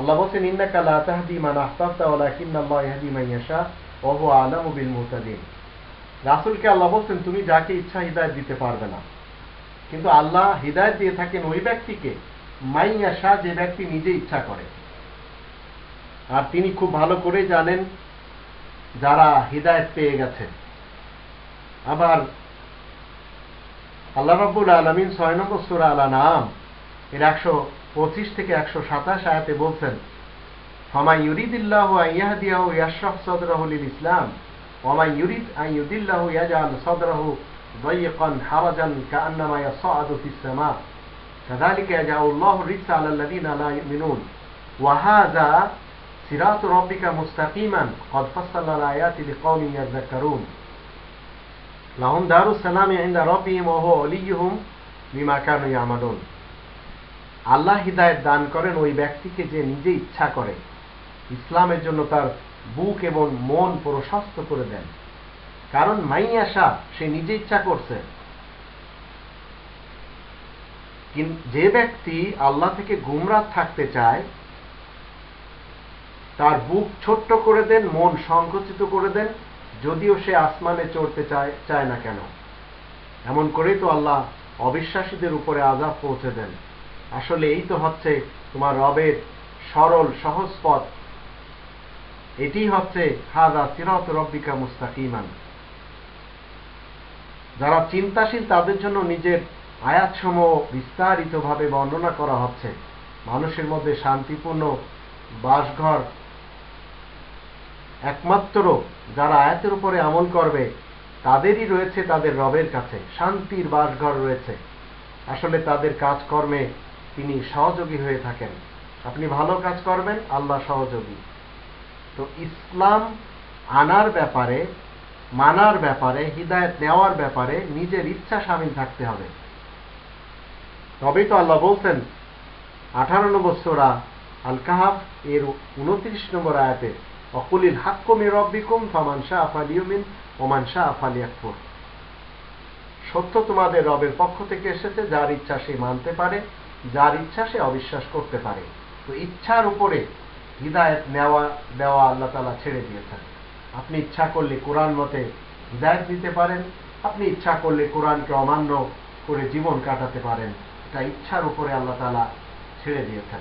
আল্লাহ বলছেন, ইন্নাকা লা তাহদি মান আহবাবতা ওয়ালাকিন্না আল্লাহ ইয়াহদি মান ইয়াশা বিল মুহতাদিন রাসূলকে আল্লাহ বলছেন, তুমি যাকে ইচ্ছা হিদায়াত দিতে পারবে না। কিন্তু আল্লাহ হিদায়াত দিয়ে থাকেন ওই ব্যক্তিকে মাইয়াশা যে ব্যক্তি নিজে ইচ্ছা করে। আর তিনি খুব ভালো করে জানেন যারা হিদায়ত পেয়ে গেছে। আবার আল্লাহ রব্বুল আলমিন ছয় নম্বর সুরা আলা নাম এর একশো পঁচিশ থেকে একশো সাতাশ আয়াতে বলছেন ফমা ইউরিদিল্লাহ ইয়াহদিয়াহু ইয়াশরাহ সদরাহু লিল ইসলাম ওমা ইউরিদ আন ইউদিল্লাহু ইয়াজআল সদরাহু ضيقا حرجا كأنما يصعد في السماء كذلك يجعل الله الرجس على الذين لا يؤمنون وهذا صراط ربك مستقيما قد فصلنا الآيات لقوم يذكرون لهم دار السلام عند ربهم وهو وليهم بما كانوا يعملون আল্লাহ হিদায়ত দান করেন ওই ব্যক্তিকে যে নিজে ইচ্ছা করে। ইসলামের জন্য তার বুক এবং মন প্রশস্ত করে দেন। কারণ মাইয়াশা সে নিজে ইচ্ছা করছে। যে ব্যক্তি আল্লাহ থেকে গুমরাত থাকতে চায়, তার বুক ছোট্ট করে দেন, মন সংকুচিত করে দেন, যদিও সে আসমানে চড়তে চায় চায় না কেন। এমন করেই তো আল্লাহ অবিশ্বাসীদের উপরে আজাব পৌঁছে দেন। আসলে এই তো হচ্ছে তোমার রবের সরল, সহজ পথ। এটি হচ্ছে হাজা সিরাত রব্বিকা মুস্তাকিমান। যারা চিন্তাশীল, তাদের জন্য নিজের আয়াতসমূহ বিস্তারিতভাবে বর্ণনা করা হচ্ছে। মানুষের মধ্যে শান্তিপূর্ণ বাসঘর একমাত্র যারা আয়াতের উপরে আমল করবে, তাদেরই রয়েছে তাদের রবের কাছে। শান্তির বাসঘর রয়েছে। আসলে তাদের কাজকর্মে তিনি সহযোগী হয়ে থাকেন। আপনি ভালো কাজ করবেন, আল্লাহ সহযোগী। তো ইসলাম আনার ব্যাপারে, মানার ব্যাপারে, হৃদায়ত নেওয়ার ব্যাপারে নিজের ইচ্ছা সামিল থাকতে হবে। তবেই তো আল্লাহ বলছেন, আঠারো নম্বর সোরা আল কাহাফ এর উনত্রিশ নম্বর আয়াতে, অকুলিল হাক্কুমি রব্বিকুম ফামান শাহ আফালিউমিন ওমান শাহ আফালিয়াকফুর সত্য তোমাদের রবের পক্ষ থেকে এসেছে, যার ইচ্ছা সে মানতে পারে। যার ইচ্ছা সে অবিশ্বাস করতে পারে। তো ইচ্ছার উপরে হৃদায়ত নেওয়া, দেওয়া আল্লাহ তালা ছেড়ে দিয়েছেন। আপনি ইচ্ছা করলে কোরআন মতে হৃদায়ত দিতে পারেন, আপনি ইচ্ছা করলে কোরআনকে অমান্য করে জীবন কাটাতে পারেন। এটা ইচ্ছার উপরে আল্লাহ তালা ছেড়ে দিয়েছেন।